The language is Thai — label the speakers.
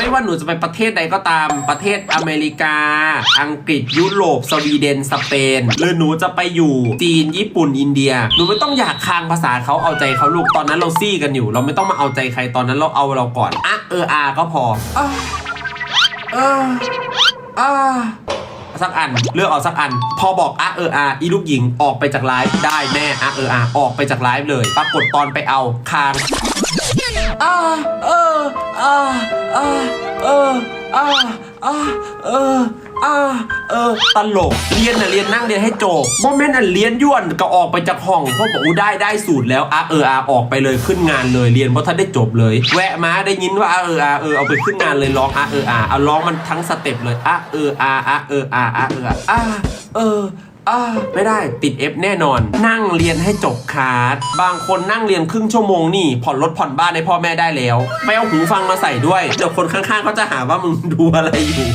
Speaker 1: ไม่ว่าหนูจะไปประเทศใดก็ตามประเทศอเมริกา อังกฤษยุโรปสวีเดนสเปน หรือหนูจะไปอยู่จีนญี่ปุ่นอินเดีย หนูไม่ต้องอยากคางภาษาเขาเอาใจเขาลูกตอนนั้นเราซี่กันอยู่ เราไม่ต้องมาเอาใจใครตอนนั้นเราเอาเราก่อนอะเอออาก็พออะเอออะสักอันเลือกเอาสักอัน พอบอกอะเอออาอีลูกหญิงออกไปจากไลฟ์ได้แม่อะเอออาออกไปจากไลฟ์เลย ปรากฏตอนไปเอาคางอ่าเอออ่าอ่า อออ่าอ่าเอออ่าเออ ตลก เรียนน่ะเรียนนั่งเรียนให้จบโมเมนต์อันเรียนย่วนก็ออกไปจากห้องเพราะบอกอู้ได้ได้สูตรแล้วอะเอออ่าออกไปเลยขึ้นงานเลยเรียนเพราะท่านได้จบเลย แวะมาได้ยินว่าอะเอออ่าเออเอาไปขึ้นงานเลยร้องอะเอออ่าเอาร้องมันทั้งสเต็ปเลยอะเอออ่าอะเอออ่าอะเอออะอะเออ อ่าไม่ได้ติด F แน่นอน นั่งเรียนให้จบคลาดบางคนนั่งเรียนครึ่งชั่วโมงนี่ผ่อนรถผ่อนบ้านให้พ่อแม่ได้แล้วไม่เอาหูฟังมาใส่ด้วย เดี๋ยวคนข้างๆเขาจะหาว่ามึงดูอะไรอยู่